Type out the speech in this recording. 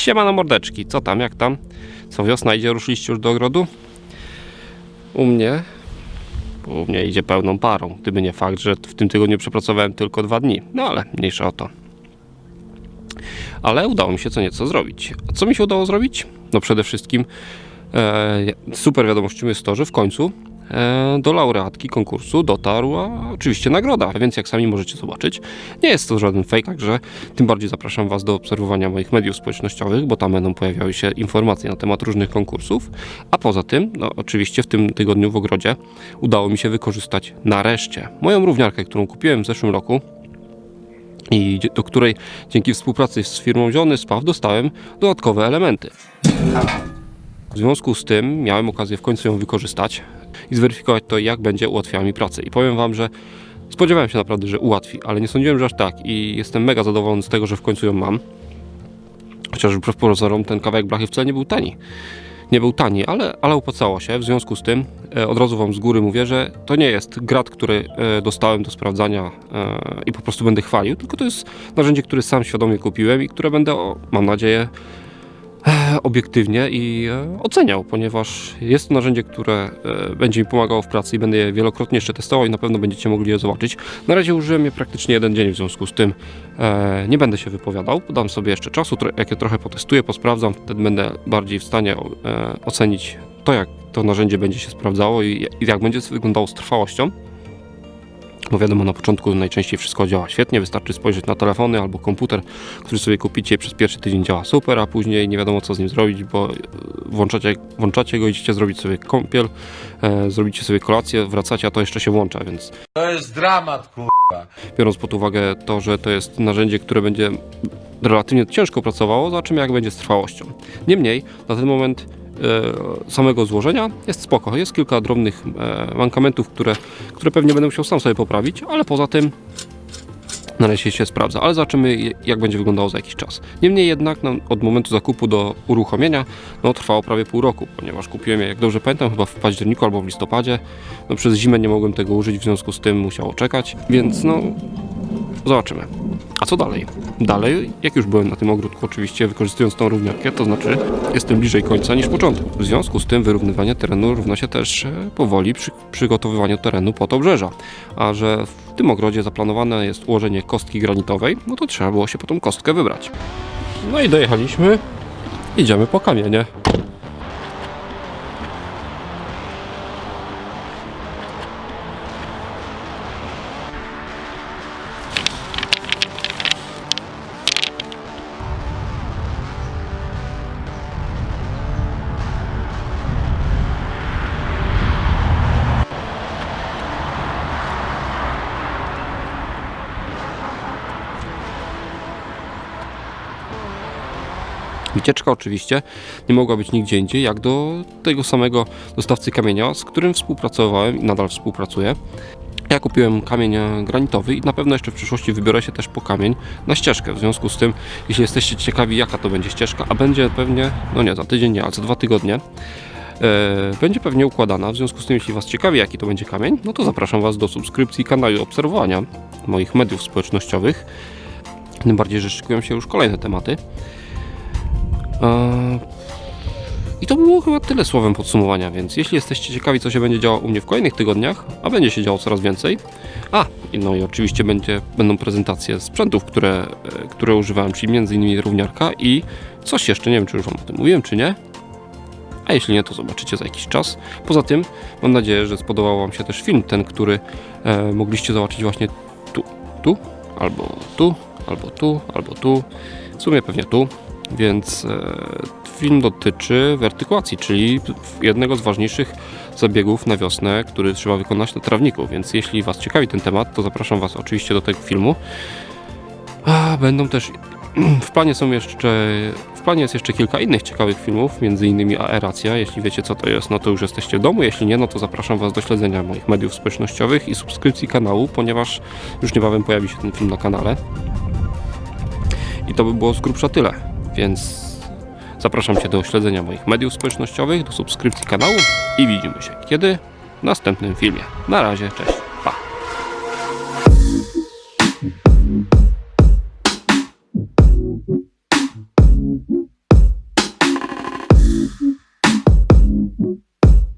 Siemano mordeczki, co tam, jak tam? Co wiosna idzie, ruszyliście już do ogrodu? U mnie? U mnie idzie pełną parą, gdyby nie fakt, że w tym tygodniu przepracowałem tylko dwa dni. No ale mniejsza o to. Ale udało mi się co nieco zrobić. A co mi się udało zrobić? No przede wszystkim e, super wiadomością jest to, że w końcu do laureatki konkursu dotarła oczywiście nagroda, więc jak sami możecie zobaczyć, nie jest to żaden fake, także tym bardziej zapraszam Was do obserwowania moich mediów społecznościowych, bo tam będą pojawiały się informacje na temat różnych konkursów, a poza tym, no oczywiście w tym tygodniu w ogrodzie udało mi się wykorzystać nareszcie moją równiarkę, którą kupiłem w zeszłym roku, i do której dzięki współpracy z firmą Ziony Spaw dostałem dodatkowe elementy. W związku z tym miałem okazję w końcu ją wykorzystać i zweryfikować to, jak będzie ułatwiała mi pracę. I powiem Wam, że spodziewałem się naprawdę, że ułatwi, ale nie sądziłem, że aż tak. I jestem mega zadowolony z tego, że w końcu ją mam. Chociaż wbrew pozorom ten kawałek blachy wcale nie był tani. Nie był tani, ale, ale opłacało się. W związku z tym e, od razu Wam z góry mówię, że to nie jest grat, który e, dostałem do sprawdzania e, i po prostu będę chwalił, tylko to jest narzędzie, które sam świadomie kupiłem i które będę, o, mam nadzieję, obiektywnie i e, oceniał, ponieważ jest to narzędzie, które e, będzie mi pomagało w pracy i będę je wielokrotnie jeszcze testował i na pewno będziecie mogli je zobaczyć. Na razie użyłem je praktycznie jeden dzień, w związku z tym e, nie będę się wypowiadał, dam sobie jeszcze czasu, jak je trochę potestuję, posprawdzam, wtedy będę bardziej w stanie ocenić to, jak to narzędzie będzie się sprawdzało i jak będzie wyglądało z trwałością. Bo wiadomo, na początku najczęściej wszystko działa świetnie, wystarczy spojrzeć na telefony albo komputer, który sobie kupicie i przez pierwszy tydzień działa super, a później nie wiadomo co z nim zrobić, bo e, włączacie, włączacie go, idziecie zrobić sobie kąpiel, e, zrobicie sobie kolację, wracacie, a to jeszcze się włącza, więc To jest dramat, kurwa. biorąc pod uwagę to, że to jest narzędzie, które będzie relatywnie ciężko pracowało, zobaczymy jak będzie z trwałością. Niemniej, na ten moment samego złożenia jest spoko. Jest kilka drobnych e, mankamentów, które, które pewnie będę musiał sam sobie poprawić, ale poza tym na razie się sprawdza, ale zobaczymy jak będzie wyglądało za jakiś czas. Niemniej jednak no, od momentu zakupu do uruchomienia no, trwało prawie pół roku, ponieważ kupiłem je, jak dobrze pamiętam, chyba w październiku albo w listopadzie. No, przez zimę nie mogłem tego użyć, w związku z tym musiało czekać, więc no zobaczymy. A co dalej? Dalej, jak już byłem na tym ogródku, oczywiście wykorzystując tą równiarkę, to znaczy jestem bliżej końca niż początku. W związku z tym wyrównywanie terenu równa się też e, powoli przy, przygotowywaniu terenu pod obrzeża. A że w tym ogrodzie zaplanowane jest ułożenie kostki granitowej, no to trzeba było się po tą kostkę wybrać. No i dojechaliśmy. Idziemy po kamienie. Wycieczka oczywiście nie mogła być nigdzie indziej, jak do tego samego dostawcy kamienia, z którym współpracowałem i nadal współpracuję. Ja kupiłem kamień granitowy i na pewno jeszcze w przyszłości wybiorę się też po kamień na ścieżkę. W związku z tym, jeśli jesteście ciekawi, jaka to będzie ścieżka, a będzie pewnie, no nie, za tydzień nie, ale za dwa tygodnie, e, będzie pewnie układana. W związku z tym, jeśli Was ciekawi, jaki to będzie kamień, no to zapraszam Was do subskrypcji kanału obserwowania moich mediów społecznościowych. Tym bardziej, że szykują się już kolejne tematy. I to było chyba tyle słowem podsumowania, więc jeśli jesteście ciekawi, co się będzie działo u mnie w kolejnych tygodniach, a będzie się działo coraz więcej, a no i oczywiście będzie, będą prezentacje sprzętów, które, e, które używałem, czyli m.in. równiarka i coś jeszcze, nie wiem czy już Wam o tym mówiłem, czy nie, a jeśli nie, to zobaczycie za jakiś czas. Poza tym mam nadzieję, że spodobał Wam się też film, ten, który e, mogliście zobaczyć właśnie tu, tu, albo tu, albo tu, albo tu, w sumie pewnie tu, więc e, film dotyczy wertykulacji, czyli jednego z ważniejszych zabiegów na wiosnę, który trzeba wykonać na trawniku. Więc jeśli Was ciekawi ten temat, to zapraszam Was oczywiście do tego filmu. Będą też w planie są jeszcze w planie jest jeszcze kilka innych ciekawych filmów, między innymi aeracja. Jeśli wiecie co to jest, no to już jesteście w domu. Jeśli nie, no to zapraszam Was do śledzenia moich mediów społecznościowych i subskrypcji kanału, ponieważ już niebawem pojawi się ten film na kanale. I to by było z grubsza tyle, więc zapraszam Cię do śledzenia moich mediów społecznościowych, do subskrypcji kanału i widzimy się kiedy? W następnym filmie. Na razie, cześć, pa!